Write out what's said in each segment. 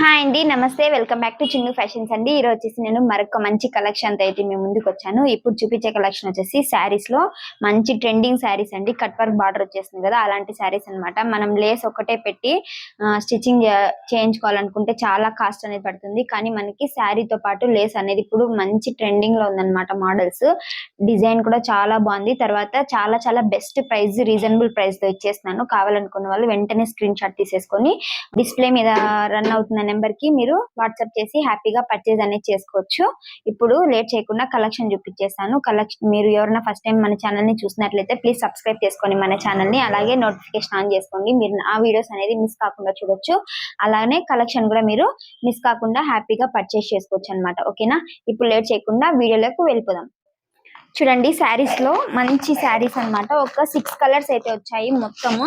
Hi అండి నమస్తే. Welcome back to Chinnu fashions అండి. ఈరోజు వచ్చేసి నేను మరొక మంచి కలెక్షన్తో అయితే మేము ముందుకు వచ్చాను. ఇప్పుడు చూపించే కలెక్షన్ వచ్చేసి శారీస్లో మంచి ట్రెండింగ్ శారీస్ అండి. కట్ వర్క్ బార్డర్ వచ్చేసింది కదా అలాంటి శారీస్ అన్నమాట. మనం లేస్ ఒకటే పెట్టి స్టిచ్చింగ్ చేయించుకోవాలనుకుంటే చాలా కాస్ట్ అనేది పడుతుంది. కానీ మనకి శారీతో పాటు లేస్ అనేది ఇప్పుడు మంచి ట్రెండింగ్లో ఉందన్నమాట మోడల్స్ డిజైన్ కూడా చాలా బాగుంది. తర్వాత చాలా చాలా బెస్ట్ ప్రైస్ రీజనబుల్ ప్రైస్తో ఇచ్చేస్తున్నాను. కావాలనుకున్న వాళ్ళు వెంటనే స్క్రీన్ షాట్ తీసేసుకొని డిస్ప్లే మీద రన్ అవుతుందని నెంబర్కి మీరు వాట్సాప్ చేసి హ్యాపీగా పర్చేజ్ అనేది చేసుకోవచ్చు. ఇప్పుడు లేట్ చేయకుండా కలెక్షన్ చూపించేస్తాను. కలెక్షన్ మీరు ఎవరైనా ఫస్ట్ టైం మన ఛానల్ని చూసినట్లయితే ప్లీజ్ సబ్స్క్రైబ్ చేసుకోండి మన ఛానల్ని అలాగే నోటిఫికేషన్ ఆన్ చేసుకోండి. మీరు ఆ వీడియోస్ అనేది మిస్ కాకుండా చూడొచ్చు. అలానే కలెక్షన్ కూడా మీరు మిస్ కాకుండా హ్యాపీగా పర్చేస్ చేసుకోవచ్చు అన్నమాట. ఓకేనా ఇప్పుడు లేట్ చేయకుండా వీడియోలోకి వెళ్ళిపోదాం. చూడండి శారీస్లో మంచి శారీస్ అన్నమాట. ఒక సిక్స్ కలర్స్ అయితే వచ్చాయి మొత్తము.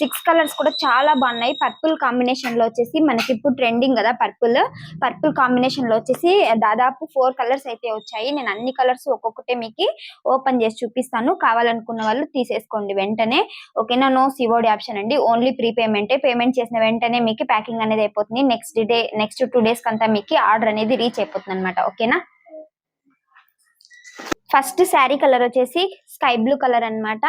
సిక్స్ కలర్స్ కూడా చాలా బాగున్నాయి. పర్పుల్ కాంబినేషన్లో వచ్చేసి మనకి ఇప్పుడు ట్రెండింగ్ కదా పర్పుల్ పర్పుల్ కాంబినేషన్లో వచ్చేసి దాదాపు ఫోర్ కలర్స్ అయితే వచ్చాయి. నేను అన్ని కలర్స్ ఒక్కొక్కటే మీకు ఓపెన్ చేసి చూపిస్తాను. కావాలనుకున్న వాళ్ళు తీసేసుకోండి వెంటనే. ఓకేనా? నో సివోడి ఆప్షన్ అండి. ఓన్లీ ప్రీ పేమెంటే పేమెంట్ చేసిన వెంటనే మీకు ప్యాకింగ్ అనేది అయిపోతుంది. Next day next two days కంతా మీకు ఆర్డర్ అనేది రీచ్ అయిపోతుంది అనమాట ఓకేనా? ఫస్ట్ శారీ కలర్ వచ్చేసి స్కై బ్లూ కలర్ అన్నమాట.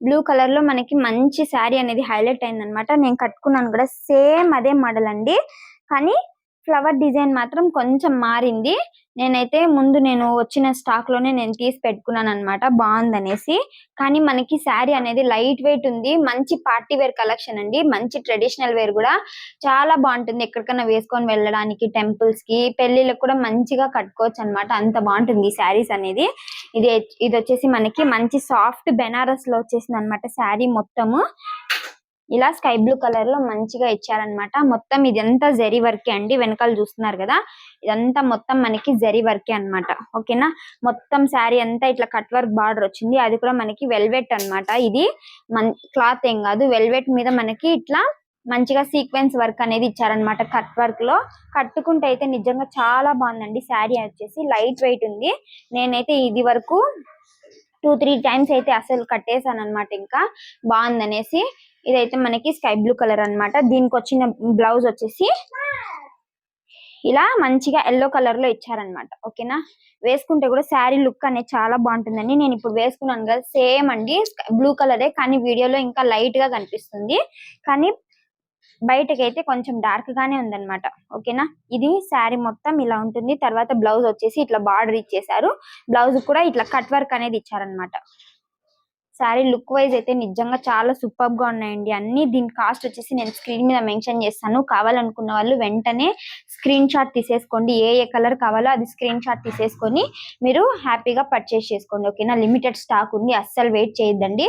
బ్లూ కలర్లో మనకి మంచి శారీ అనేది హైలైట్ అయింది అనమాట నేను కట్టుకున్నాను కూడా సేమ్ అదే మోడల్ అండి. కానీ ఫ్లవర్ డిజైన్ మాత్రం కొంచెం మారింది. నేనైతే ముందు నేను వచ్చిన స్టాక్లోనే నేను తీసి పెట్టుకున్నాను అనమాట బాగుందనేసి కానీ మనకి శారీ అనేది లైట్ వెయిట్ ఉంది. మంచి పార్టీ వేర్ కలెక్షన్ అండి. మంచి ట్రెడిషనల్ వేర్ కూడా. చాలా బాగుంటుంది ఎక్కడికైనా వేసుకొని వెళ్ళడానికి టెంపుల్స్కి పెళ్ళిళ్ళకి కూడా మంచిగా కట్టుకోవచ్చు అన్నమాట. అంత బాగుంటుంది ఈ శారీస్ అనేది. ఇది ఇది వచ్చేసి మనకి మంచి సాఫ్ట్ బెనారస్లో వచ్చేసింది అనమాట శారీ మొత్తము. ఇలా స్కై బ్లూ కలర్లో మంచిగా ఇచ్చారనమాట మొత్తం ఇదంతా జరీ వర్కే అండి? వెనకాల చూస్తున్నారు కదా? ఇదంతా మొత్తం మనకి జరీ వర్కే అన్నమాట. ఓకేనా మొత్తం శారీ అంతా ఇట్లా కట్ వర్క్ బార్డర్ వచ్చింది. అది కూడా మనకి వెల్వెట్ అన్నమాట. ఇది మన్ క్లాత్ ఏం కాదు. వెల్వెట్ మీద మనకి ఇట్లా మంచిగా సీక్వెన్స్ వర్క్ అనేది ఇచ్చారనమాట కట్ వర్క్లో. కట్టుకుంటే అయితే నిజంగా చాలా బాగుందండి. శారీ వచ్చేసి లైట్ వెయిట్ ఉంది. నేనైతే ఇది వరకు టూ త్రీ టైమ్స్ అయితే అసలు కట్టేసాను అనమాట ఇంకా. బాగుందనేసి ఇదైతే మనకి స్కై బ్లూ కలర్ అన్నమాట. దీనికి వచ్చిన బ్లౌజ్ వచ్చేసి ఇలా మంచిగా ఎల్లో కలర్లో ఇచ్చారనమాట ఓకేనా? వేసుకుంటే కూడా శారీ లుక్ అనేది చాలా బాగుంటుందండి. నేను ఇప్పుడు వేసుకున్నాను కదా సేమ్ అండి. బ్లూ కలరే కానీ వీడియోలో ఇంకా లైట్గా కనిపిస్తుంది. కానీ బయటకైతే కొంచెం డార్క్ గానే ఉందన్నమాట. ఓకేనా? ఇది శారీ మొత్తం ఇలా ఉంటుంది. తర్వాత బ్లౌజ్ వచ్చేసి ఇట్లా బార్డర్ ఇచ్చేసారు బ్లౌజ్ కూడా ఇట్లా కట్ వర్క్ అనేది ఇచ్చారనమాట శారీ లుక్ వైజ్ అయితే నిజంగా చాలా సూపర్గా ఉన్నాయండి. అన్ని దీని కాస్ట్ వచ్చేసి నేను స్క్రీన్ మీద మెన్షన్ చేస్తాను. కావాలనుకున్న వాళ్ళు వెంటనే స్క్రీన్ షాట్ తీసేసుకోండి. ఏ ఏ కలర్ కావాలో అది స్క్రీన్ షాట్ తీసేసుకొని మీరు హ్యాపీగా పర్చేస్ చేసుకోండి. ఓకేనా? లిమిటెడ్ స్టాక్ ఉంది. అస్సలు వెయిట్ చేయొద్దండి.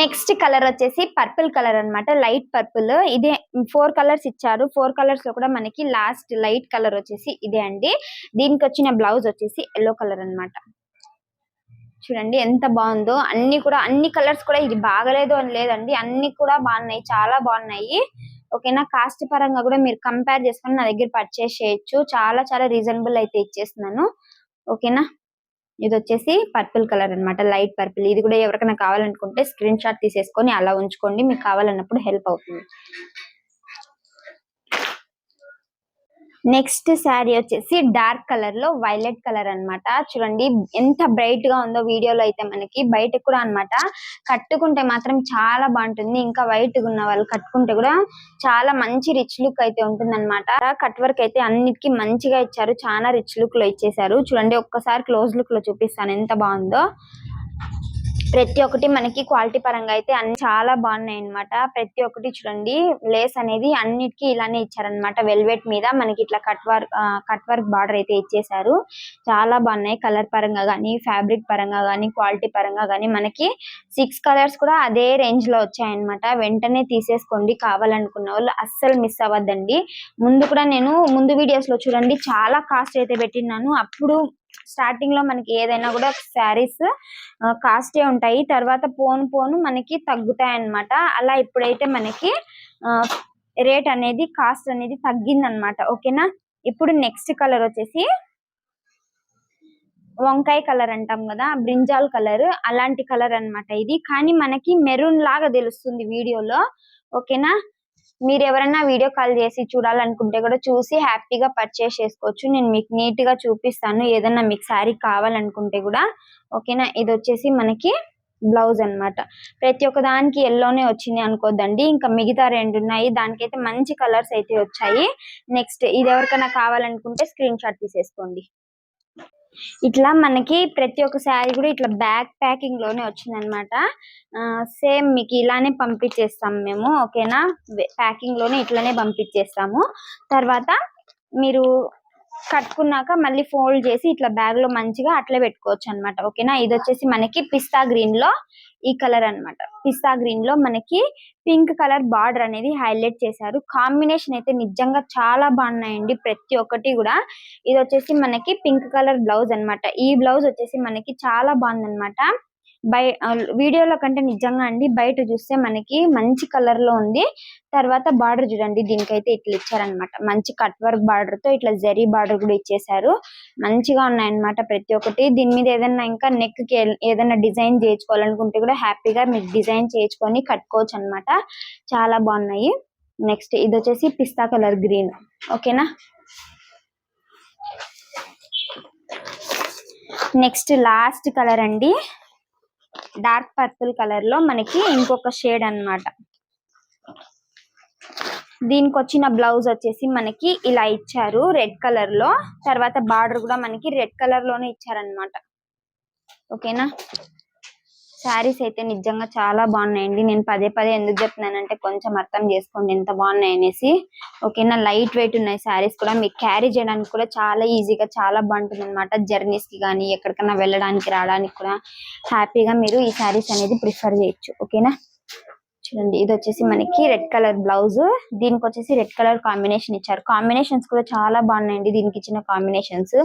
నెక్స్ట్ కలర్ వచ్చేసి పర్పుల్ కలర్ అన్నమాట. లైట్ పర్పుల్ ఇదే ఫోర్ కలర్స్ ఇచ్చారు. ఫోర్ కలర్స్లో కూడా మనకి లాస్ట్ లైట్ కలర్ వచ్చేసి ఇదే అండి. దీనికి వచ్చిన బ్లౌజ్ వచ్చేసి ఎల్లో కలర్ అన్నమాట. చూడండి ఎంత బాగుందో. అన్ని కూడా అన్ని కలర్స్ కూడా ఇది బాగలేదు అని లేదండి. అన్ని కూడా బాగున్నాయి చాలా బాగున్నాయి. ఓకేనా? కాస్ట్ పరంగా కూడా మీరు కంపేర్ చేసుకొని నా దగ్గర పర్చేస్ చేయొచ్చు. చాలా చాలా రీజనబుల్ అయితే ఇచ్చేస్తున్నాను. ఓకేనా? ఇది వచ్చేసి పర్పుల్ కలర్ అన్నమాట లైట్ పర్పుల్ ఇది కూడా ఎవరికైనా కావాలనుకుంటే స్క్రీన్ షాట్ తీసేసుకొని అలా ఉంచుకోండి. మీకు కావాలన్నప్పుడు హెల్ప్ అవుతుంది. నెక్స్ట్ శారీ వచ్చేసి డార్క్ కలర్లో వైలెట్ కలర్ అన్నమాట. చూడండి ఎంత బ్రైట్గా ఉందో వీడియోలో అయితే మనకి బయట కూడా అన్నమాట. కట్టుకుంటే మాత్రం చాలా బాగుంటుంది. ఇంకా వైట్గా ఉన్న వాళ్ళు కట్టుకుంటే కూడా చాలా మంచి రిచ్ లుక్ అయితే ఉంటుంది అనమాట కట్ వర్క్ అయితే అన్నిటికీ మంచిగా ఇచ్చారు. చాలా రిచ్ లుక్లో ఇచ్చేసారు. చూడండి ఒక్కసారి క్లోజ్ లుక్లో చూపిస్తాను ఎంత బాగుందో. ప్రతి ఒక్కటి మనకి క్వాలిటీ పరంగా అయితే అన్ని చాలా బాగున్నాయి అన్నమాట ప్రతి ఒక్కటి చూడండి లేస్ అనేది అన్నిటికీ ఇలానే ఇచ్చారన్నమాట. వెల్వెట్ మీద మనకి ఇట్లా cut work cut work border అయితే ఇచ్చేసారు చాలా బాగున్నాయి కలర్ పరంగా కానీ ఫ్యాబ్రిక్ పరంగా కానీ క్వాలిటీ పరంగా కానీ మనకి సిక్స్ కలర్స్ కూడా అదే రేంజ్లో వచ్చాయన్నమాట. వెంటనే తీసేసుకోండి కావాలనుకున్న వాళ్ళు అస్సలు మిస్ అవ్వద్దండి. ముందు కూడా నేను ముందు వీడియోస్లో చూడండి చాలా కాస్ట్ అయితే పెట్టినాను అప్పుడు స్టార్టింగ్లో మనకి ఏదైనా కూడా శారీస్ కాస్టే ఉంటాయి. తర్వాత పోను పోను మనకి తగ్గుతాయి అన్నమాట అలా ఇప్పుడైతే మనకి రేట్ అనేది కాస్ట్ అనేది తగ్గింది అనమాట ఓకేనా? ఇప్పుడు నెక్స్ట్ కలర్ వచ్చేసి వంకాయ కలర్ అంటాం కదా బ్రింజాల్ కలర్ అలాంటి కలర్ అన్నమాట ఇది. కానీ మనకి మెరూన్ లాగా తెలుస్తుంది వీడియోలో. ఓకేనా? మీరు ఎవరైనా వీడియో కాల్ చేసి చూడాలనుకుంటే కూడా చూసి హ్యాపీగా పర్చేస్ చేసుకోవచ్చు. నేను మీకు నీట్గా చూపిస్తాను. ఏదైనా మీకు శారీ కావాలనుకుంటే కూడా ఓకేనా ఇది వచ్చేసి మనకి బ్లౌజ్ అన్నమాట. ప్రతి ఒక్క దానికి ఎల్లోనే వచ్చింది అనుకోద్దండి. ఇంకా మిగతా రెండు ఉన్నాయి. దానికైతే మంచి కలర్స్ అయితే వచ్చాయి. నెక్స్ట్ ఇది ఎవరికైనా కావాలనుకుంటే స్క్రీన్ షాట్ తీసేసుకోండి. ఇట్లా మనకి ప్రతి ఒక్క శారీ కూడా ఇట్లా బ్యాక్ ప్యాకింగ్లోనే వచ్చింది అనమాట సేమ్ మీకు ఇలానే పంపించేస్తాం మేము ఓకేనా? ప్యాకింగ్లోనే ఇట్లానే పంపించేస్తాము. తర్వాత మీరు కట్టుకున్నాక మళ్ళీ ఫోల్డ్ చేసి ఇట్లా బ్యాగ్లో మంచిగా అట్లే పెట్టుకోవచ్చు అన్నమాట. ఓకేనా? ఇది వచ్చేసి మనకి పిస్తా గ్రీన్లో ఈ కలర్ అన్నమాట. పిస్తా గ్రీన్లో మనకి పింక్ కలర్ బార్డర్ అనేది హైలైట్ చేశారు. కాంబినేషన్ అయితే నిజంగా చాలా బాగున్నాయండి. ప్రతి ఒక్కటి కూడా. ఇది వచ్చేసి మనకి పింక్ కలర్ బ్లౌజ్ అన్నమాట. ఈ బ్లౌజ్ వచ్చేసి మనకి చాలా బాగుందన్నమాట. బై వీడియోలో కంటే నిజంగా అండి బయట చూస్తే మనకి మంచి కలర్లో ఉంది. తర్వాత బార్డర్ చూడండి దీనికైతే ఇట్లా ఇచ్చారనమాట మంచి కట్ వర్క్ బార్డర్తో ఇట్లా జరీ బార్డర్ కూడా ఇచ్చేసారు మంచిగా ఉన్నాయన్నమాట ప్రతి ఒక్కటి. దీని మీద ఏదైనా ఇంకా నెక్కి ఏదైనా డిజైన్ చేయించుకోవాలనుకుంటే కూడా హ్యాపీగా మీకు డిజైన్ చేయించుకొని కట్టుకోవచ్చు అన్నమాట చాలా బాగున్నాయి. నెక్స్ట్ ఇది వచ్చేసి పిస్తా కలర్ గ్రీన్. ఓకేనా? నెక్స్ట్ లాస్ట్ కలర్ అండి. డార్క్ పర్పుల్ కలర్లో మనకి ఇంకొక షేడ్ అన్నమాట. దీనికి వచ్చిన బ్లౌజ్ వచ్చేసి మనకి ఇలా ఇచ్చారు రెడ్ కలర్లో. తర్వాత బార్డర్ కూడా మనకి రెడ్ కలర్లోనే ఇచ్చారనమాట ఓకేనా? శారీస్ అయితే నిజంగా చాలా బాగున్నాయండి. నేను పదే పదే ఎందుకు చెప్తున్నానంటే కొంచెం అర్థం చేసుకోండి ఎంత బాగున్నాయి అనేసి. ఓకేనా లైట్ వెయిట్ ఉన్నాయి శారీస్ కూడా మీకు క్యారీ చేయడానికి కూడా చాలా ఈజీగా చాలా బాగుంటుంది అనమాట జర్నీస్కి కానీ ఎక్కడికైనా వెళ్ళడానికి రావడానికి కూడా హ్యాపీగా మీరు ఈ శారీస్ అనేది ప్రిఫర్ చేయొచ్చు. ఓకేనా? చూడండి ఇది వచ్చేసి మనకి రెడ్ కలర్ బ్లౌజ్. దీనికి వచ్చేసి రెడ్ కలర్ కాంబినేషన్ ఇచ్చారు. కాంబినేషన్స్ కూడా చాలా బాగున్నాయండి దీనికి ఇచ్చిన కాంబినేషన్స్.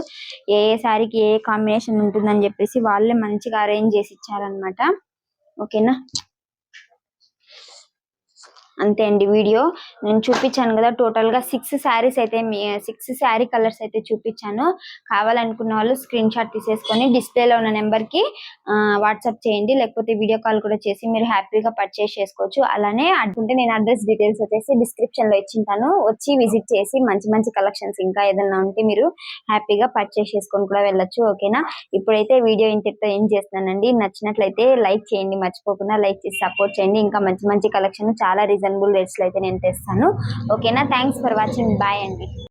ఏ ఏ శారీకి ఏ కాంబినేషన్ ఉంటుందని చెప్పేసి వాళ్ళే మంచిగా అరేంజ్ చేసి ఇచ్చారనమాట ఓకేనా? అంతే అండి వీడియో. నేను చూపించాను కదా టోటల్గా సిక్స్ శారీస్ అయితే సిక్స్ శారీ కలర్స్ అయితే చూపించాను. కావాలనుకున్న వాళ్ళు స్క్రీన్ షాట్ తీసేసుకొని డిస్ప్లేలో ఉన్న నెంబర్కి వాట్సాప్ చేయండి. లేకపోతే వీడియో కాల్ కూడా చేసి మీరు హ్యాపీగా పర్చేస్ చేసుకోవచ్చు. అలానే అడ్డుంటే నేను అడ్రస్ డీటెయిల్స్ వచ్చేసి డిస్క్రిప్షన్లో ఇచ్చింటాను. వచ్చి విజిట్ చేసి మంచి మంచి కలెక్షన్స్ ఇంకా ఏదైనా ఉంటే మీరు హ్యాపీగా పర్చేస్ చేసుకొని కూడా వెళ్ళొచ్చు ఓకేనా ఇప్పుడైతే వీడియో ఇంతటితో ఏం చేస్తున్నానండి. నచ్చినట్లయితే లైక్ చేయండి మర్చిపోకుండా లైక్ చేసి సపోర్ట్ చేయండి. ఇంకా మంచి మంచి కలెక్షన్ చాలా రీజనబుల్ రేట్స్లో అయితే నేను తెస్తాను. ఓకేనా థ్యాంక్స్ ఫర్ వాచింగ్ బాయ్ అండి.